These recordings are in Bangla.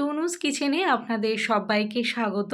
তনুজ কিচেনে আপনাদের সবাইকে স্বাগত।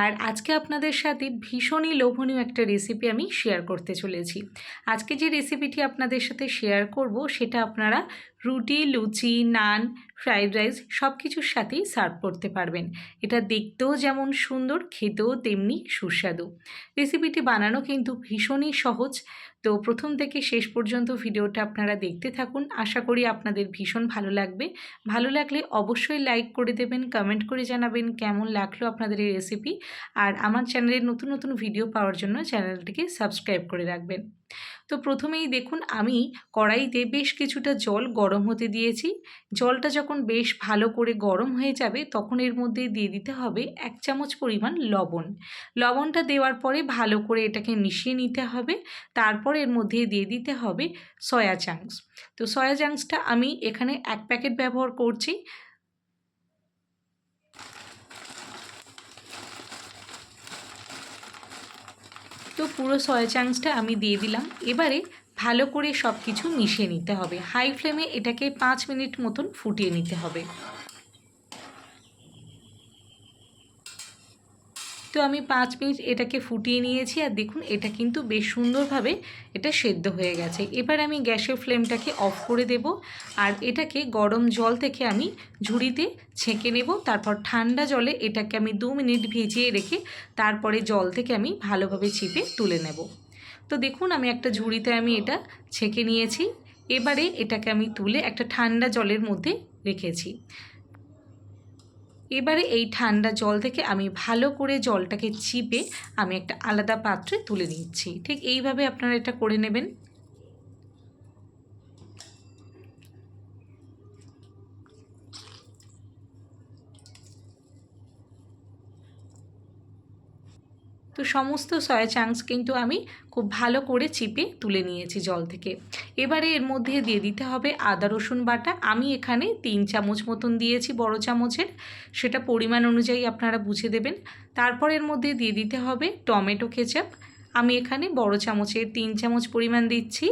আর আজকে আপনাদের সাথে ভীষণই লোভনীয় একটা রেসিপি আমি শেয়ার করতে চলেছি। আজকে যে রেসিপিটি আপনাদের সাথে শেয়ার করব, সেটা আপনারা রুটি, লুচি, নান, ফ্রাইড রাইস সব কিছুর সাথেই সার্ভ করতে পারবেন। এটা দেখতেও যেমন সুন্দর, খেতেও তেমনি সুস্বাদু। রেসিপিটি বানানো কিন্তু ভীষণই সহজ। তো প্রথম থেকে শেষ পর্যন্ত ভিডিওটা আপনারা দেখতে থাকুন। আশা করি আপনাদের ভীষণ ভালো লাগবে। ভালো লাগলে অবশ্যই লাইক করে দেবেন, কমেন্ট করে জানাবেন কেমন লাগল আপনাদের এই রেসিপি। আর আমার চ্যানেলের নতুন নতুন ভিডিও পাওয়ার জন্য চ্যানেলটিকে সাবস্ক্রাইব করে রাখবেন। তো প্রথমেই দেখুন আমি কড়াইতে বেশ কিছুটা জল গরম হতে দিয়েছি। জলটা যখন বেশ ভালো করে গরম হয়ে যাবে তখন এর মধ্যে দিয়ে দিতে হবে এক চামচ পরিমাণ লবণ। লবণটা দেওয়ার পরে ভালো করে এটাকে মিশিয়ে নিতে হবে। তারপর এর মধ্যে দিয়ে দিতে হবে সয়া চাংস তো সয়া চাংসটা আমি এখানে এক প্যাকেট ব্যবহার করছি। পুরো সয়া চাংসটা আমি দিয়ে দিলাম। এবারে ভালো করে সব কিছু মিশিয়ে নিতে হবে। হাই ফ্লেমে এটাকে পাঁচ মিনিট মতন ফুটিয়ে নিতে হবে। তো আমি পাঁচ মিনিট এটাকে ফুটিয়ে নিয়েছি আর দেখুন, এটা কিন্তু বেশ সুন্দরভাবে এটা সেদ্ধ হয়ে গেছে। এবার আমি গ্যাসের ফ্লেমটাকে অফ করে দেব আর এটাকে গরম জল থেকে আমি ঝুড়িতে ছেঁকে নেব। তারপর ঠান্ডা জলে এটাকে আমি দু মিনিট ভিজিয়ে রেখে তারপরে জল থেকে আমি ভালোভাবে চিপে তুলে নেব। তো দেখুন, আমি একটা ঝুড়িতে আমি এটা ছেঁকে নিয়েছি। এবারে এটাকে আমি তুলে একটা ঠান্ডা জলের মধ্যে রেখেছি। এবারে এই ঠান্ডা জল থেকে আমি ভালো করে জলটাকে চিপে আমি একটা আলাদা পাত্রে তুলে নিচ্ছি। ঠিক এইভাবে আপনারা এটা করে নেবেন। তো সমস্ত সয়া চাংস কিন্তু আমি খুব ভালো করে চিপে তুলে নিয়েছি জল থেকে। এবারে এর মধ্যে দিয়ে দিতে হবে আদা, রসুন বাটা। আমি এখানে তিন চামচ মতন দিয়েছি বড় চামচের। সেটা পরিমাণ অনুযায়ী আপনারা বুঝে দেবেন। তারপর এর মধ্যে দিয়ে দিতে হবে টমেটো কেচাপ আমি এখানে বড় চামচের তিন চামচ পরিমাণ দিচ্ছি।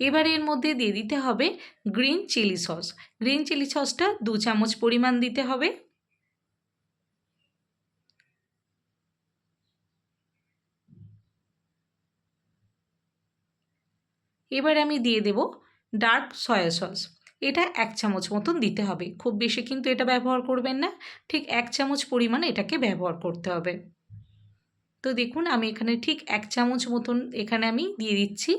এবার এর মধ্যে দিয়ে দিতে হবে green chilli sauce. Green chilli সসটা দু চামচ পরিমাণ দিতে হবে। এবার আমি দিয়ে দেব ডার্ক সয়া সস। এটা এক চামচ মতন দিতে হবে। খুব বেশি কিন্তু এটা ব্যবহার করবেন না। ঠিক এক চামচ পরিমাণে এটাকে ব্যবহার করতে হবে। তো দেখুন, আমি এখানে ঠিক এক চামচ মতন এখানে আমি দিয়ে দিচ্ছি।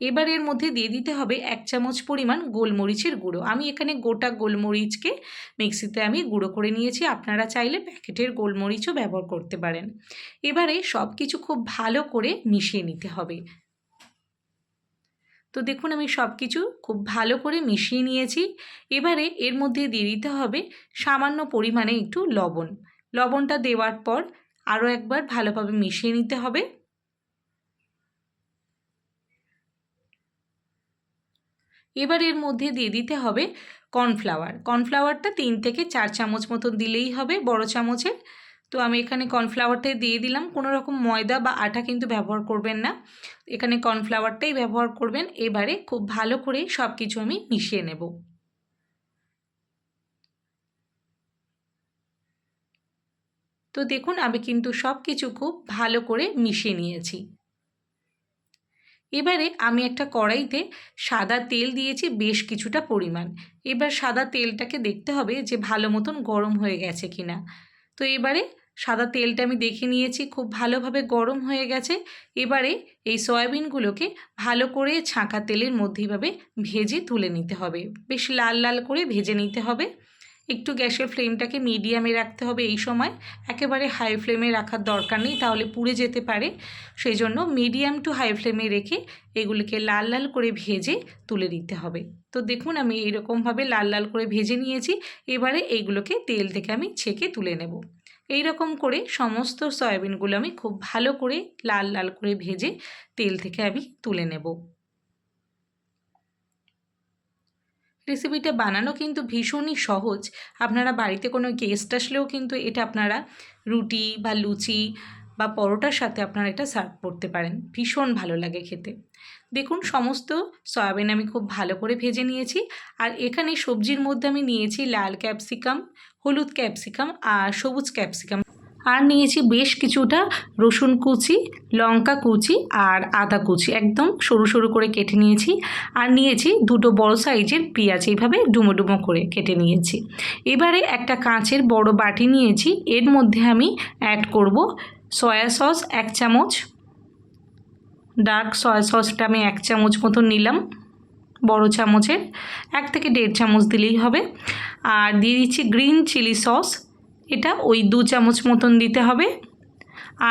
এবার এর মধ্যে দিয়ে দিতে হবে এক চামচ পরিমাণ গোলমরিচের গুঁড়ো। আমি এখানে গোটা গোলমরিচকে মিক্সিতে আমি গুঁড়ো করে নিয়েছি। আপনারা চাইলে প্যাকেটের গোলমরিচও ব্যবহার করতে পারেন। এবারে সব কিছু খুব ভালো করে মিশিয়ে নিতে হবে। তো দেখুন, আমি সব কিছু খুব ভালো করে মিশিয়ে নিয়েছি। এবারে এর মধ্যে দিয়ে দিতে হবে সামান্য পরিমাণে একটু লবণ। লবণটা দেওয়ার পর আরও একবার ভালোভাবে মিশিয়ে নিতে হবে। এবার এর মধ্যে দিয়ে দিতে হবে কর্নফ্লাওয়ার। কর্নফ্লাওয়ারটা তিন থেকে চার চামচ মতন দিলেই হবে বড় চামচের। তো আমি এখানে কর্নফ্লাওয়ারটাই দিয়ে দিলাম। কোনো রকম ময়দা বা আটা কিন্তু ব্যবহার করবেন না। এখানে কর্নফ্লাওয়ারটাই ব্যবহার করবেন। এবারে খুব ভালো করে সব কিছু আমি মিশিয়ে নেব। তো দেখুন, আমি কিন্তু সব কিছু খুব ভালো করে মিশিয়ে নিয়েছি। এবারে আমি একটা কড়াইতে সাদা তেল দিয়েছি, বেশ কিছুটা পরিমাণ। এবার সাদা তেলটাকে দেখতে হবে যে ভালো মতন গরম হয়ে গেছে কি না তো এবারে সাদা তেলটা আমি দেখে নিয়েছি, খুব ভালোভাবে গরম হয়ে গেছে। এবারে এই সয়াবিনগুলোকে ভালো করে ছাঁকা তেলের মধ্যেইভাবে ভেজে তুলে নিতে হবে। বেশ লাল লাল করে ভেজে নিতে হবে। একটু গ্যাসের ফ্লেমটাকে মিডিয়ামে রাখতে হবে এই সময়। একেবারে হাই ফ্লেমে রাখার দরকার নেই, তাহলে পুড়ে যেতে পারে। সেই জন্য মিডিয়াম টু হাই ফ্লেমে রেখে এগুলিকে লাল লাল করে ভেজে তুলে দিতে হবে। তো দেখুন, আমি এইরকমভাবে লাল লাল করে ভেজে নিয়েছি। এবারে এইগুলোকে তেল থেকে আমি ছেঁকে তুলে নেব। এই রকম করে সমস্ত সয়াবিনগুলো আমি খুব ভালো করে লাল লাল করে ভেজে তেল থেকে আমি তুলে নেব। রেসিপিটা বানানো কিন্তু ভীষণই সহজ। আপনারা বাড়িতে কোনো গেস্ট আসলেও কিন্তু এটা আপনারা রুটি বা লুচি বা পরোটার সাথে আপনারা এটা সার্ভ করতে পারেন। ভীষণ ভালো লাগে খেতে। দেখুন, সমস্ত সয়াবিন আমি খুব ভালো করে ভেজে নিয়েছি। আর এখানে সবজির মধ্যে আমি নিয়েছি লাল ক্যাপসিকাম হলুদ ক্যাপসিকাম আর সবুজ ক্যাপসিকাম আর নিয়েছি বেশ কিছুটা রসুন কুচি, লঙ্কা কুচি আর আদা কুচি। একদম সরু সরু করে কেটে নিয়েছি আর নিয়েছি দুটো বড় সাইজের পেঁয়াজ। এইভাবে ডুমো ডুমো করে কেটে নিয়েছি। এবারে একটা কাঁচের বড় বাটি নিয়েছি। এর মধ্যে আমি অ্যাড করব সয়া সস এক চামচ। ডার্ক সয়া সসটা আমি এক চামচ মতো নিলাম বড় চামচের। এক থেকে দেড় চামচ দিলেই হবে। আর দিয়ে দিচ্ছি গ্রিন চিলি সস এটা ওই দু চামচ মতন দিতে হবে।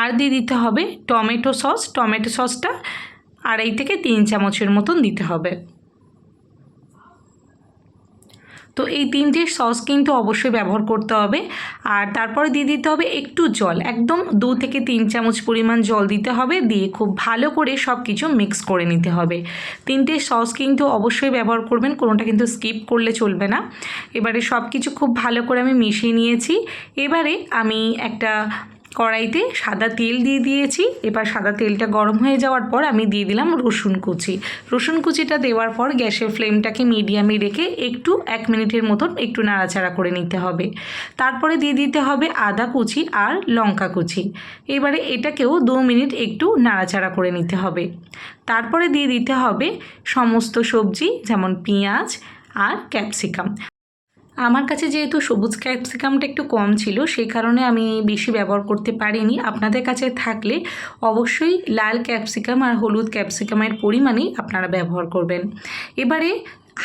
আর দিয়ে দিতে হবে টমেটো সস। টমেটো সসটা আড়াই থেকে তিন চামচের মতন দিতে হবে। তো এই তিনটে সস কিন্তু অবশ্যই ব্যবহার করতে হবে। আর তারপরে দিয়ে দিতে হবে একটু জল। একদম দু থেকে তিন চামচ পরিমাণ জল দিতে হবে। দিয়ে খুব ভালো করে সব কিছু মিক্স করে নিতে হবে। তিনটে সস কিন্তু অবশ্যই ব্যবহার করবেন, কোনোটা কিন্তু স্কিপ করলে চলবে না। এবারে সব কিছু খুব ভালো করে আমি মিশিয়ে নিয়েছি। এবারে আমি একটা কড়াইতে সাদা তেল দিয়ে দিয়েছি। এবার সাদা তেলটা গরম হয়ে যাওয়ার পর আমি দিয়ে দিলাম রসুন কুচি। রসুন কুচিটা দেওয়ার পর গ্যাসের ফ্লেমটাকে মিডিয়ামে রেখে একটু এক মিনিটের মতন একটু নাড়াচাড়া করে নিতে হবে। তারপরে দিয়ে দিতে হবে আদা কুচি আর লঙ্কা কুচি। এবারে এটাকেও দু মিনিট একটু নাড়াচাড়া করে নিতে হবে। তারপরে দিয়ে দিতে হবে সমস্ত সবজি যেমন পেঁয়াজ আর ক্যাপসিকাম। আমার কাছে যেহেতু সবুজ ক্যাপসিকামটা একটু কম ছিল, সেই কারণে আমি বেশি ব্যবহার করতে পারিনি। আপনাদের কাছে থাকলে অবশ্যই লাল ক্যাপসিকাম আর হলুদ ক্যাপসিকামের পরিমাণেই আপনারা ব্যবহার করবেন। এবারে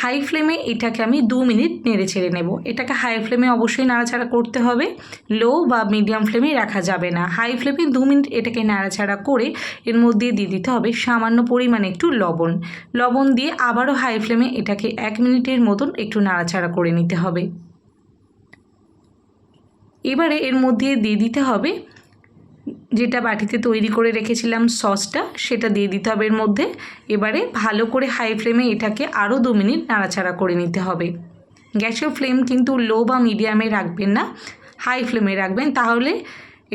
হাই ফ্লেমে এটাকে আমি দু মিনিট নেড়ে ছেড়ে নেব। এটাকে হাই ফ্লেমে অবশ্যই নাড়াচাড়া করতে হবে। লো বা মিডিয়াম ফ্লেমে রাখা যাবে না। হাই ফ্লেমে দু মিনিট এটাকে নাড়াচাড়া করে এর মধ্যে দিয়ে দিতে হবে সামান্য পরিমাণে একটু লবণ। লবণ দিয়ে আবারও হাই ফ্লেমে এটাকে এক মিনিটের মতন একটু নাড়াচাড়া করে নিতে হবে। এবারে এর মধ্যে দিয়ে দিতে হবে যেটা বাটিতে তৈরি করে রেখেছিলাম সসটা, সেটা দিয়ে দিতে হবে এর মধ্যে। এবারে ভালো করে হাই ফ্লেমে এটাকে আরও দু মিনিট নাড়াচাড়া করে নিতে হবে। গ্যাসের ফ্লেম কিন্তু লো বা মিডিয়ামে রাখবেন না হাই ফ্লেমে রাখবেন। তাহলে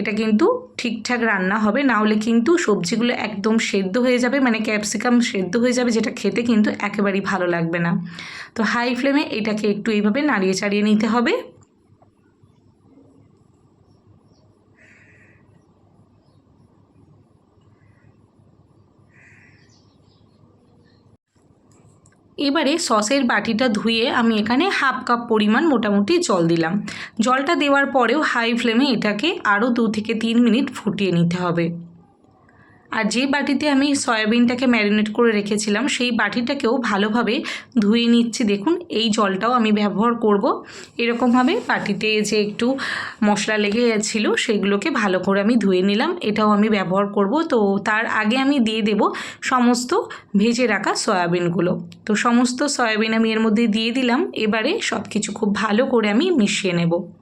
এটা কিন্তু ঠিকঠাক রান্না হবে, না হলে কিন্তু সবজিগুলো একদম সেদ্ধ হয়ে যাবে মানে ক্যাপসিকাম সেদ্ধ হয়ে যাবে, যেটা খেতে কিন্তু একেবারেই ভালো লাগবে না। তো হাই ফ্লেমে এটাকে একটু এইভাবে নাড়িয়ে চাড়িয়ে নিতে হবে। এবারে সসের বাটিটা ধুয়ে আমি এখানে হাফ কাপ পরিমাণ মোটামুটি জল দিলাম। জলটা দেওয়ার পরেও হাই ফ্লেমে এটাকে আরও দু থেকে তিন মিনিট ফুটিয়ে নিতে হবে। আর যে বাটিতে আমি সয়াবিনটাকে ম্যারিনেট করে রেখেছিলাম, সেই বাটিটাকেও ভালোভাবে ধুয়ে নিচ্ছি। দেখুন, এই জলটাও আমি ব্যবহার করব। এরকমভাবে বাটিতে যে একটু মশলা লেগে গেছিল সেগুলোকে ভালো করে আমি ধুয়ে নিলাম। এটাও আমি ব্যবহার করব। তো তার আগে আমি দিয়ে দেব সমস্ত ভেজে রাখা সয়াবিনগুলো। তো সমস্ত সয়াবিন আমি এর মধ্যে দিয়ে দিলাম। এবারে সব কিছু খুব ভালো করে আমি মিশিয়ে নেব।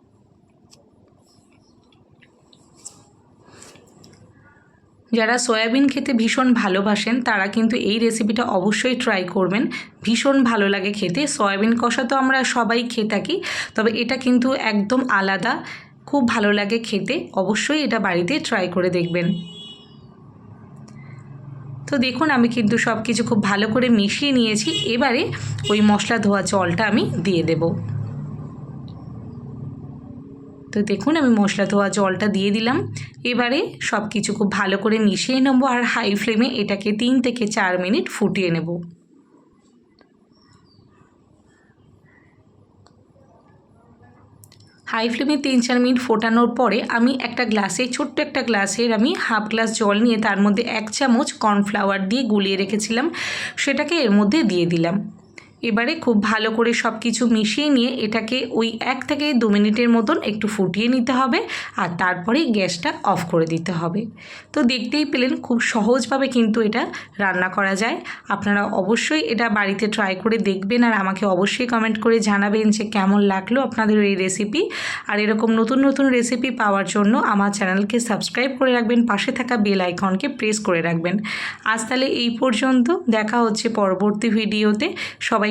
যারা সয়াবিন খেতে ভীষণ ভালোবাসেন, তারা কিন্তু এই রেসিপিটা অবশ্যই ট্রাই করবেন। ভীষণ ভালো লাগে খেতে। সয়াবিন কষা তো আমরা সবাই খেয়ে থাকি, তবে এটা কিন্তু একদম আলাদা। খুব ভালো লাগে খেতে। অবশ্যই এটা বাড়িতে ট্রাই করে দেখবেন। তো দেখুন, আমি কিন্তু সব কিছু খুব ভালো করে মিশিয়ে নিয়েছি। এবারে ওই মশলা ধোয়া জলটা আমি দিয়ে দেবো। তো দেখুন, আমি মশলা ধোয়া জলটা দিয়ে দিলাম। এবারে সব কিছু খুব ভালো করে মিশিয়ে নেব আর হাই ফ্লেমে এটাকে তিন থেকে চার মিনিট ফুটিয়ে নেব। হাই ফ্লেমে তিন চার মিনিট ফোটানোর পরে আমি একটা গ্লাসে, ছোট্ট একটা গ্লাসের আমি হাফ গ্লাস জল নিয়ে তার মধ্যে এক চামচ কর্নফ্লাওয়ার দিয়ে গুলিয়ে রেখেছিলাম। সেটাকে এর মধ্যে দিয়ে দিলাম। এবারে খুব ভালো করে সব কিছু মিশিয়ে নিয়ে এটাকে ওই এক থেকে দু মিনিটের মতন একটু ফুটিয়ে নিতে হবে আর তারপরেই গ্যাসটা অফ করে দিতে হবে। তো দেখতেই পেলেন খুব সহজভাবে কিন্তু এটা রান্না করা যায়। আপনারা অবশ্যই এটা বাড়িতে ট্রাই করে দেখবেন আর আমাকে অবশ্যই কমেন্ট করে জানাবেন যে কেমন লাগল আপনাদের এই রেসিপি আর এরকম নতুন নতুন রেসিপি পাওয়ার জন্য আমার চ্যানেলকে সাবস্ক্রাইব করে রাখবেন, পাশে থাকা বেল আইকনকে প্রেস করে রাখবেন। আজ তাহলে এই পর্যন্ত, দেখা হচ্ছে পরবর্তী ভিডিওতে সবাই